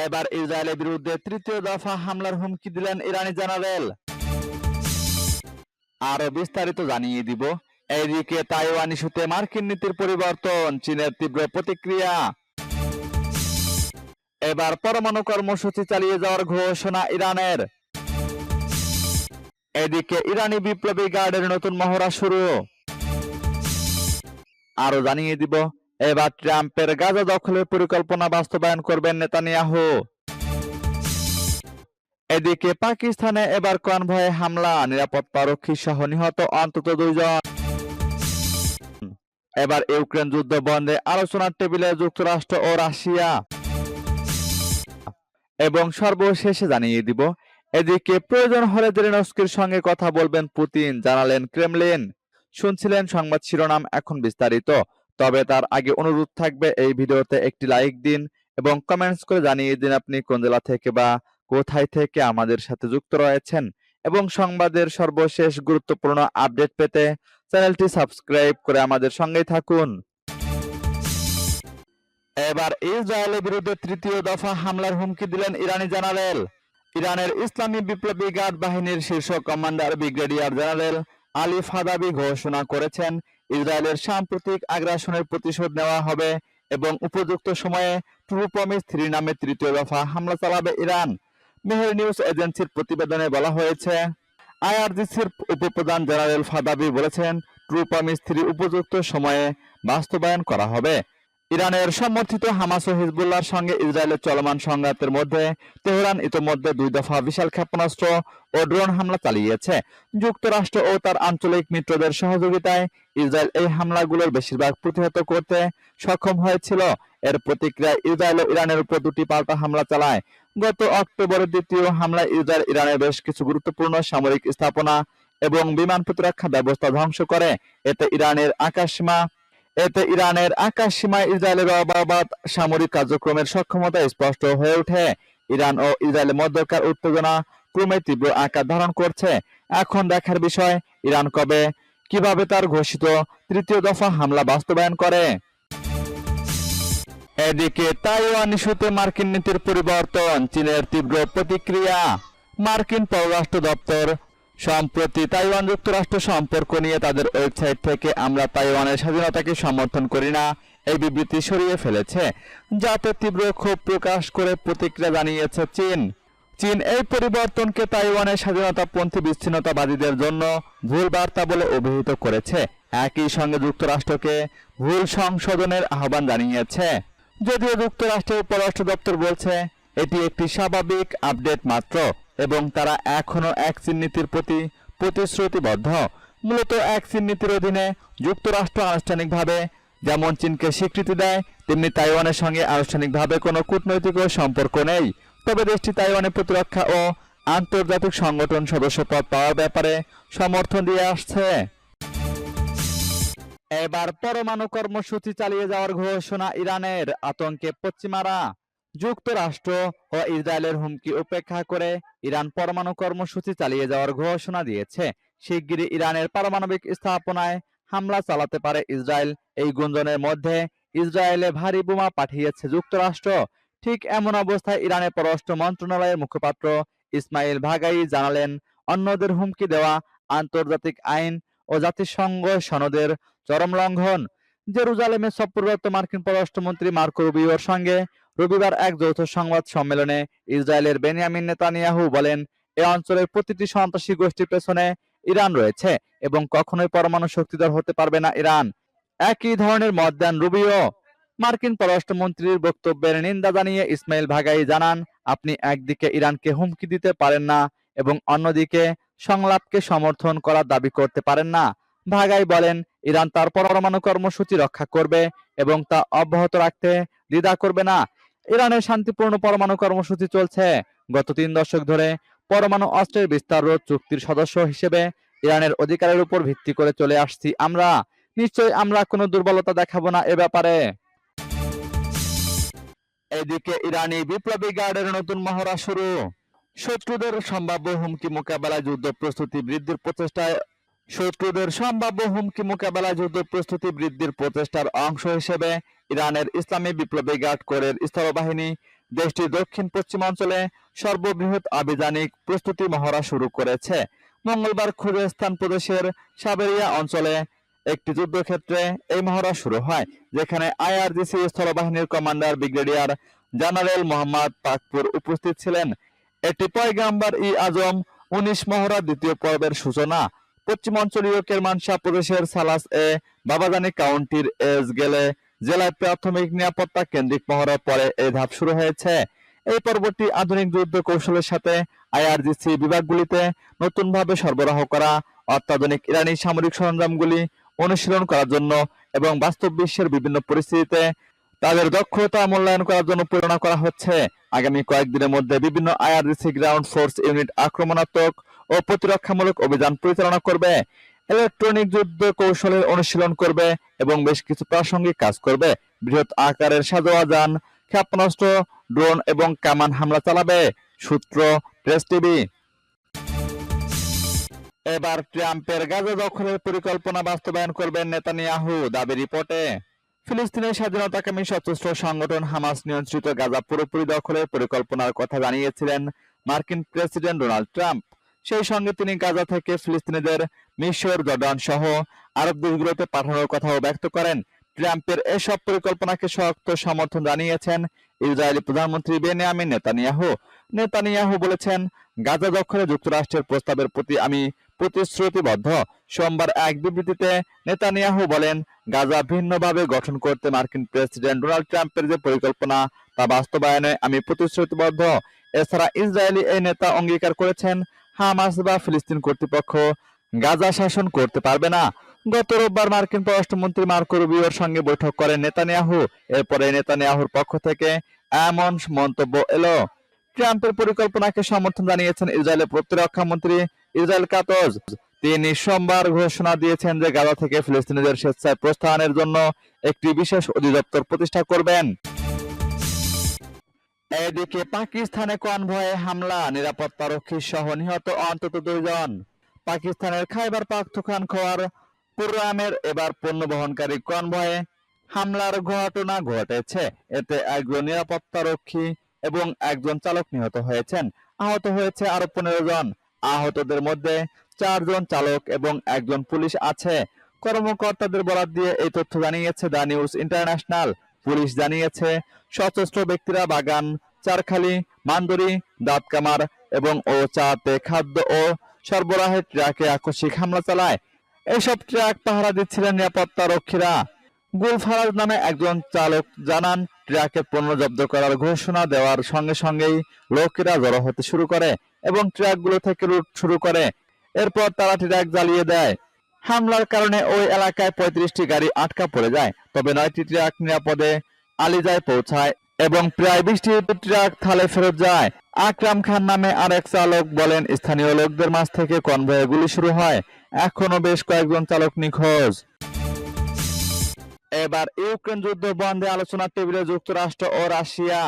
এবার ইসরায়েলের বিরুদ্ধে তৃতীয় দফা হামলার হুমকি দিলেন ইরানি জেনারেল। আরও বিস্তারিত জানিয়ে দিব। এইদিকে তাইওয়ান ইস্যুতে মার্কিন নীতির পরিবর্তন, চীনের তীব্র প্রতিক্রিয়া। এবার পরমাণু কর্মসূচি চালিয়ে যাওয়ার ঘোষণা ইরানের। এদিকে ইরানি বিপ্লবী গার্ডের নতুন মহড়া শুরু। আরও জানিয়ে দিব এবার ট্রাম্পের গাজা দখলের পরিকল্পনা বাস্তবায়ন করবেন নেতানিয়াহু। এদিকে পাকিস্তানে এবার কনভয়ে হামলা, নিরাপত্তা রক্ষী সহ নিহত অন্তত দুইজন। এবার ইউক্রেন যুদ্ধ বন্ধে আলোচনার টেবিলে যুক্তরাষ্ট্র ও রাশিয়া। এবং সর্বশেষে জানিয়ে দিব, এদিকে প্রয়োজন হলে জেলেনস্কির সঙ্গে কথা বলবেন পুতিন, জানালেন ক্রেমলিন। শুনছিলেন সংবাদ শিরোনাম, এখন বিস্তারিত। তবে তার আগে অনুরোধ থাকবে এই ভিডিওতে একটি লাইক দিন এবং কমেন্টস করে জানিয়ে দিন আপনি কোন জেলা থেকে বা কোথায় থেকে আমাদের সাথে যুক্ত রয়েছেন এবং সংবাদের সর্বশেষ গুরুত্বপূর্ণ আপডেট পেতে চ্যানেলটি সাবস্ক্রাইব করে আমাদের সঙ্গেই থাকুন। এবার ইসরায়েলের বিরুদ্ধে তৃতীয় দফা হামলার হুমকি দিলেন ইরানি জেনারেল। ইরানের ইসলামী বিপ্লবী গার্ড বাহিনীর শীর্ষ commander brigadier general Ali Fadavi ঘোষণা করেছেন ইসরায়েলের সাম্প্রতিক আগ্রাসনের প্রতিশোধ নেওয়া হবে এবং উপযুক্ত সময়ে ট্রু প্রমিস থ্রি নামে তৃতীয় দফা হামলা চালাবে ইরান। মেহের নিউজ এজেন্সির প্রতিবেদনে বলা হয়েছে, আইআরজিসির উপপ্রধান জেনারেল ফাদাবি বলেছেন ট্রু প্রমিস থ্রি উপযুক্ত সময়ে বাস্তবায়ন করা হবে। ইরানের সমর্থিত হামাস ও হিজবুল্লাহর সঙ্গে ইসরায়েলের চলমান সংঘাতের মধ্যে তেহরান ইতোমধ্যে দুই দফা বিশাল ক্ষেপণাস্ত্র ও ড্রোন হামলা চালিয়েছে। যুক্তরাষ্ট্র ও তার আঞ্চলিক মিত্রদের সহযোগিতায় ইসরায়েল এই হামলাগুলোর বেশিরভাগ প্রতিহত করতে সক্ষম হয়েছিল। এর প্রতিক্রিয়ায় ইসরায়েল ও ইরানের উপর দুটি পাল্টা হামলা চালায়। গত অক্টোবরের দ্বিতীয় হামলায় ইসরায়েল ইরানের বেশ কিছু গুরুত্বপূর্ণ সামরিক স্থাপনা এবং বিমান প্রতিরক্ষা ব্যবস্থা ধ্বংস করে। এতে ইরানের আকাশসীমা এতে ইরানের আকাশ সীমায় ইসরায়েলের অবাধ সামরিক কার্যক্রমের সক্ষমতা স্পষ্ট হয়ে ওঠে। ইরান ও ইসরায়েলের মধ্যকার উত্তেজনা ক্রমে তীব্র আকার ধারণ করছে। এখন দেখার বিষয়, ইরান কবে, কীভাবে তার ঘোষিত তৃতীয় দফা হামলা বাস্তবায়ন করে? এদিকে তাইওয়ান ইস্যুতে মার্কিন নীতির পরিবর্তন, চীনের তীব্র প্রতিক্রিয়া। মার্কিন পররাষ্ট্র দপ্তর সম্প্রতি তাইওয়ান যুক্তরাষ্ট্র সম্পর্ক নিয়ে তাদের ওয়েবসাইট থেকে আমরা তাইওয়ানের স্বাধীনতাকে সমর্থন করি না, এই বিবৃতি সরিয়ে ফেলেছে, যাতে তীব্র ক্ষোভ প্রকাশ করে প্রতিক্রিয়া জানিয়েছে চীন। চীন এই পরিবর্তনকে তাইওয়ানের স্বাধীনতাপন্থী বিচ্ছিন্নতাবাদীদের জন্য ভুল বার্তা বলে অভিহিত করেছে। একই সঙ্গে যুক্তরাষ্ট্রকে ভুল সংশোধনের আহ্বান জানিয়েছে। যদিও যুক্তরাষ্ট্রের পররাষ্ট্র দপ্তর বলছে, এটি একটি স্বাভাবিক আপডেট মাত্র। এবং তারা এখনও এক নীতির প্রতি প্রতিশ্রুতিবদ্ধ। মূলত এক নীতির অধীনে যুক্তরাষ্ট্র আনুষ্ঠানিকভাবে যেমন চীনকে স্বীকৃতি দেয়, তেমনি তাইওয়ানের সঙ্গে আনুষ্ঠানিকভাবে কোনো কূটনৈতিক সম্পর্ক নেই। তবে দেশটি তাইওয়ানের প্রতিরক্ষা ও আন্তর্জাতিক সংগঠন সদস্যপদ পাওয়ার ব্যাপারে সমর্থন দিয়ে আসছে। এবার পরমাণু কর্মসূচি চালিয়ে যাওয়ার ঘোষণা ইরানের। আতঙ্কে পশ্চিমারা যুক্তরাষ্ট্র ও ইসরায়েলের হুমকি উপেক্ষা করে ইরান পরমাণু কর্মসূচি চালিয়ে যাওয়ার ঘোষণা দিয়েছে। শিগগিরই ইরানের পারমাণবিক স্থাপনায় হামলা চালাতে পারে ইসরায়েল। এই গুঞ্জনের মধ্যে ইসরায়েলে ভারী বোমা পাঠিয়েছে যুক্তরাষ্ট্র। ঠিক এমন অবস্থায় ইরানের পররাষ্ট্র মন্ত্রণালয়ের মুখপাত্র ইসমাইল ভাগাই জানালেন, অন্যদের হুমকি দেওয়া আন্তর্জাতিক আইন ও জাতিসংঘ সনদের চরম লঙ্ঘন। জেরুজালেমে সফররত মার্কিন পররাষ্ট্রমন্ত্রী মার্কো রুবিওর সঙ্গে রবিবার এক যৌথ সংবাদ সম্মেলনে ইসরায়েলের বেনিয়ামিন নেতানিয়াহু বলেন, এ অঞ্চলের প্রতিটি সন্ত্রাসী গোষ্ঠীর পেছনে ইরান রয়েছে এবং কখনোই পরমাণু শক্তিধর হতে পারবে না ইরান। একই ধরনের মত দেন রুবিও। মার্কিন পররাষ্ট্রমন্ত্রীর বক্তব্যের নিন্দা জানিয়ে ইসমাইল ভাগাই জানান, আপনি একদিকে ইরানকে হুমকি দিতে পারেন না এবং অন্যদিকে সংলাপকে সমর্থন করার দাবি করতে পারেন না। ভাগাই বলেন, ইরান তার পরমাণু কর্মসূচি রক্ষা করবে এবং তা অব্যাহত রাখতে দ্বিধা করবে না। ইরানের শান্তিপূর্ণ পরমাণু কর্মসূচি চলছে। গত তিন দশক ধরে পরমাণু অস্ত্রের বিস্তার রোধ চুক্তির সদস্য হিসেবে ইরানের অধিকারের উপর ভিত্তি করে চলে আসছি আমরা। নিশ্চয়ই আমরা কোনো দুর্বলতা দেখাবো না এ ব্যাপারে। এদিকে ইরানি বিপ্লবী গার্ডের নতুন মহড়া শুরু। শত্রুদের সম্ভাব্য হুমকি মোকাবেলায় যুদ্ধ প্রস্তুতি বৃদ্ধির প্রচেষ্টায় শত্রুদের সম্ভাব্য হুমকি মোকাবেলায় যুদ্ধ প্রস্তুতি বৃদ্ধির প্রচেষ্টার অংশ হিসেবে ইরানের ইসলামী বিপ্লবী গার্ড কোরের স্থলবাহিনী দেশটির দক্ষিণ পশ্চিমাঞ্চলে সর্ববৃহৎ আভিযানিক প্রস্তুতি মহড়া শুরু করেছে। মঙ্গলবার খুজেস্তান প্রদেশের সাবেরিয়া অঞ্চলে একটি যুদ্ধক্ষেত্রে এই মহড়া শুরু হয়, যেখানে IRGC স্থলবাহিনীর commander brigadier general Mohammad Pakpour উপস্থিত ছিলেন। এটি পয়গাম্বার ই আজম উনিশ মহড়া দ্বিতীয় পর্বের সূচনা পশ্চিমাঞ্চলীয় কেরমানশাহ প্রদেশের সালাস এ, বাবাজানি কাউন্টির এজ গেলে জেলায় প্রাথমিক নিরাপত্তা কেন্দ্রিক মহড়ার পরে এই ধাপ শুরু হয়েছে। এই পর্বটি আধুনিক যুদ্ধ কৌশলের সাথে আইআরজিসি বিভাগগুলিতে নতুনভাবে সরবরাহ করা, অত্যাধুনিক ইরানি সামরিক সরঞ্জামগুলি অনুশীলন করার জন্য এবং বাস্তব বিশ্বের বিভিন্ন পরিস্থিতিতে তাদের দক্ষতা মূল্যায়ন করার জন্য প্রেরণা করা হচ্ছে। আগামী কয়েকদিনের মধ্যে বিভিন্ন আইআরজিসি গ্রাউন্ড ফোর্স ইউনিট আক্রমণাত্মক ও প্রতিরক্ষামূলক অভিযান পরিচালনা করবে ইলেকট্রনিক যুদ্ধ কৌশলের অনুশীলন করবে এবং বেশ কিছু প্রাসঙ্গিক কাজ করবে। বৃহৎ আকারের সাজোয়া যান ক্ষেপণাস্ত্র, ড্রোন এবং কামান হামলা চালাবে, সূত্র প্রেস টিভি এবার ট্রাম্পের গাজা দখলের পরিকল্পনা বাস্তবায়ন করবেন নেতানিয়াহু, দাবি রিপোর্টে। ফিলিস্তিনের স্বাধীনতাকামী সশস্ত্র সংগঠন হামাস নিয়ন্ত্রিত গাজা পুরোপুরি দখলের পরিকল্পনার কথা জানিয়েছিলেন মার্কিন প্রেসিডেন্ট ডোনাল্ড ট্রাম্প। সেই সঙ্গে তিনি গাজা থেকে ফিলিস্তিনিদের মিশর, জর্ডান সহ আরব দেশগুলোতে পাঠানোর কথাও ব্যক্ত করেন। ট্রাম্পের এসব পরিকল্পনাকে শক্ত সমর্থন জানিয়েছেন ইসরায়েলি প্রধানমন্ত্রী বেনিয়ামিন নেতানিয়াহু। নেতানিয়াহু বলেছেন, গাজা দখলে যুক্তরাষ্ট্রের প্রস্তাবের প্রতি আমি প্রতিশ্রুতিবদ্ধ। সোমবার এক বিবৃতিতে নেতানিয়াহু বলেন, গাজা ভিন্নভাবে গঠন করতে মার্কিন প্রেসিডেন্ট ডোনাল্ড ট্রাম্পের যে পরিকল্পনা তা বাস্তবায়নে আমি প্রতিশ্রুতিবদ্ধ। এছাড়া ইসরায়েলি এই নেতা অঙ্গীকার করেছেন হামাস বা ফিলিস্তিন কর্তৃপক্ষ গাজা শাসন করতে পারবে না। গত রোববার মার্কিন পররাষ্ট্রমন্ত্রী মার্কো রুবিওর সঙ্গে বৈঠক করেন নেতানিয়াহু। এরপরে নেতানিয়াহুর পক্ষ থেকে এমন মন্তব্য এলো। ট্রাম্পের পরিকল্পনাকে সমর্থন জানিয়েছেন ইসরায়েলের প্রতিরক্ষা মন্ত্রী ইসরায়েল কাতজ। তিনি সোমবার ঘোষণা দিয়েছেন যে গাজা থেকে ফিলিস্তিনিদের স্বেচ্ছায় প্রস্থানের জন্য একটি বিশেষ অধিদপ্তর প্রতিষ্ঠা করবেন। এদিকে পাকিস্তানে কনভয়ে হামলা, নিরাপত্তারক্ষী সহ নিহত অন্তত দুইজন। পাকিস্তানের খাইবার পাখতুখান খোয়ার পুরামের এবার পণ্য বহনকারী কনভয়ে হামলার ঘটনা ঘটেছে। এতে একজন নিরাপত্তারক্ষী এবং একজন চালক নিহত হয়েছেন। আহত হয়েছে আরও পনেরো জন। আহতদের মধ্যে চারজন চালক এবং একজন পুলিশ আছে। কর্মকর্তাদের বরাত দিয়ে এই তথ্য জানিয়েছে দ্য নিউজ ইন্টারন্যাশনাল। পুলিশ জানিয়েছে, সশস্ত্র ব্যক্তিরা বাগান, চারখালি, মান্দুরি, দাঁতকামার এবং ও চাতে খাদ্য ও সরবরাহের ট্রাকে আকস্মিক হামলা চালায়। এসব ট্রাক পাহারা দিচ্ছিলেন নিরাপত্তা রক্ষীরা। গুলফারাজ নামে একজন চালক জানান ট্রাকের পণ্য জব্দ করার ঘোষণা দেওয়ার সঙ্গে সঙ্গেই লোকেরা জড়ো হতে শুরু করে এবং ট্রাকগুলো থেকে রুট শুরু করে। এরপর তারা ট্রাক জ্বালিয়ে দেয়। হামলার কারণে ওই এলাকায় পঁয়ত্রিশটি গাড়ি আটকা পড়ে যায়। তবে নয়টি ট্রাক নিরাপদে আলিজায় পৌঁছায় এবং প্রায় বিশটি ট্রাক থালে ফেরত যায়। আকরাম খান নামে আরেক চালক বলেন, স্থানীয় লোকদের মাঝ থেকে কনভয়ে গুলি শুরু হয়। এখনও বেশ কয়েকজন চালক নিখোঁজ। এবার ইউক্রেন যুদ্ধ বন্ধে আলোচনার টেবিলে যুক্তরাষ্ট্র ও রাশিয়া।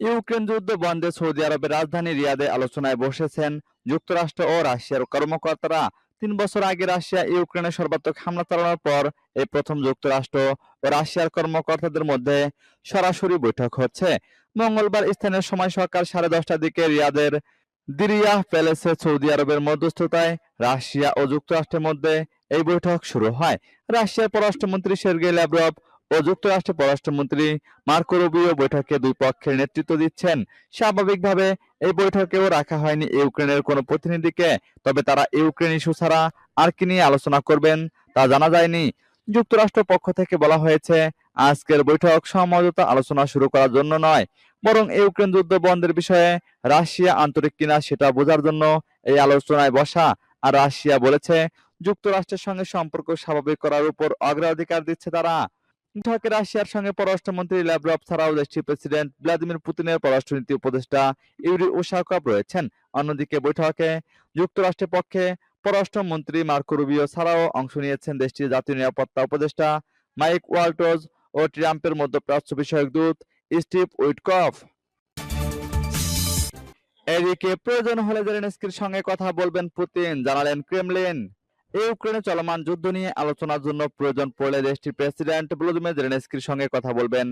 ইউক্রেন যুদ্ধ বন্ধে সৌদি আরবের রাজধানী রিয়াদে আলোচনায় বসেছেন যুক্তরাষ্ট্র ও রাশিয়ার কর্মকর্তারা। তিন বছর আগে রাশিয়া ইউক্রেনে সর্বাত্মক হামলা চালানোর পর এই প্রথম যুক্তরাষ্ট্র ও রাশিয়ার কর্মকর্তাদের মধ্যে সরাসরি বৈঠক হচ্ছে। মঙ্গলবার স্থানীয় সময় সকাল সাড়ে দশটার দিকে রিয়াদের দিরিয়া প্যালেসে সৌদি আরবের মধ্যস্থতায় রাশিয়া ও যুক্তরাষ্ট্রের মধ্যে এই বৈঠক শুরু হয়। রাশিয়ার পররাষ্ট্রমন্ত্রী সের্গেই ল্যাভরভ ও যুক্তরাষ্ট্রের পররাষ্ট্রমন্ত্রী মার্কো রুবিও বৈঠকে দুই পক্ষের নেতৃত্ব দিচ্ছেন। স্বাভাবিকভাবে এই বৈঠকেও রাখা হয়নি ইউক্রেনের কোনো প্রতিনিধিকে, তবে তারা ইউক্রেন ইস্যু ছাড়া আর কি নিয়ে আলোচনা করবেন তা জানা যায়নি। যুক্তরাষ্ট্র পক্ষ থেকে বলা হয়েছে, আজকের বৈঠক সমঝোতা আলোচনা শুরু করার জন্য নয়, বরং ইউক্রেন যুদ্ধ বন্ধের বিষয়ে রাশিয়া আন্তরিক কিনা সেটা বোঝার জন্য এই আলোচনায় বসা। আর রাশিয়া বলেছে, যুক্তরাষ্ট্রের সঙ্গে সম্পর্ক স্বাভাবিক করার উপর অগ্রাধিকার দিচ্ছে তারা। বৈঠকে রাশিয়ার সঙ্গে পররাষ্ট্রমন্ত্রী ল্যাভরভ ছাড়াও দেশটির প্রেসিডেন্ট ভ্লাদিমির পুতিনের পররাষ্ট্রনীতি উপদেষ্টা ইউরি উশাকভ রয়েছেন। অন্যদিকে বৈঠকে যুক্তরাষ্ট্রের পক্ষে পররাষ্ট্রমন্ত্রী মার্কো রুবিও ছাড়াও অংশ নিয়েছেন দেশটির জাতীয় নিরাপত্তা উপদেষ্টা মাইক ওয়াল্টোজ ও ট্রাম্পের মধ্যপ্রাচ্য বিষয়ক দূত স্টিভ উইটকফ। এদিকে প্রয়োজন হলে জেলেনস্কির সঙ্গে কথা বলবেন পুতিন, জানালেন ক্রেমলিন। ইউক্রেনে চলমান যুদ্ধ নিয়ে আলোচনার জন্য প্রয়োজন পড়লে দেশটির প্রেসিডেন্ট ভ্লাদিমির জেলেনস্কির সঙ্গে কথা বলবেন।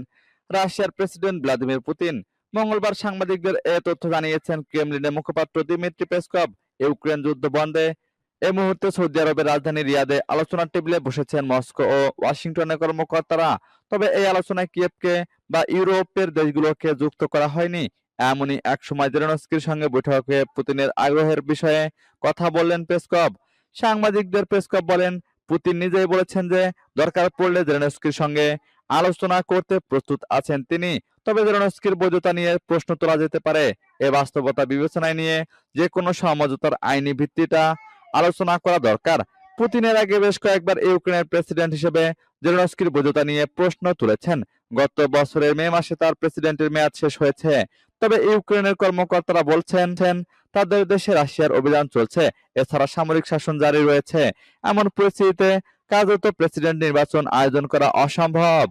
রাশিয়ার প্রেসিডেন্ট ভ্লাদিমির পুতিন মঙ্গলবার সাংবাদিকদের এ তথ্য জানিয়েছেন ক্রেমলিনের মুখপাত্র দিমিত্রি পেসকভ। ইউক্রেন যুদ্ধ বন্ধে এই মুহূর্তে সৌদি আরবের রাজধানী রিয়াদে আলোচনার টেবিলে বসেছেন মস্কো ও ওয়াশিংটনের কর্মকর্তারা। তবে এই আলোচনায় কিয়েভকে বা ইউরোপের দেশগুলোকে যুক্ত করা হয়নি, এমনই এক সময় জেলেনস্কির সঙ্গে বৈঠকে পুতিনের আগ্রহের বিষয়ে কথা বললেন পেসকভ। সাংবাদিকদের পেসকভ বলেন, পুতিন নিজেই বলেছেন যে দরকার পড়লে জেলেনস্কির সঙ্গে আলোচনা করতে প্রস্তুত আছেন তিনি। তবে জেলেনস্কির বৈধতা নিয়ে প্রশ্ন তোলা যেতে পারে। এ বাস্তবতা বিবেচনায় নিয়ে যে কোনো সমঝোতার আইনি ভিত্তিটা আলোচনা করা দরকার। পুতিনের আগে বেশ কয়েকবার ইউক্রেনের প্রেসিডেন্ট হিসেবে জেলেনস্কির বৈধতা নিয়ে প্রশ্ন তুলেছেন। গত বছরের মে মাসে তার প্রেসিডেন্টের মেয়াদ শেষ হয়েছে। তবে ইউক্রেনের কর্মকর্তারা বলছেন, তাদের দেশে রাশিয়ার অভিযান চলছে। এছাড়া সামরিক শাসন জারি রয়েছে। এমন পরিস্থিতিতে কার্যত প্রেসিডেন্ট নির্বাচন আয়োজন করা অসম্ভব।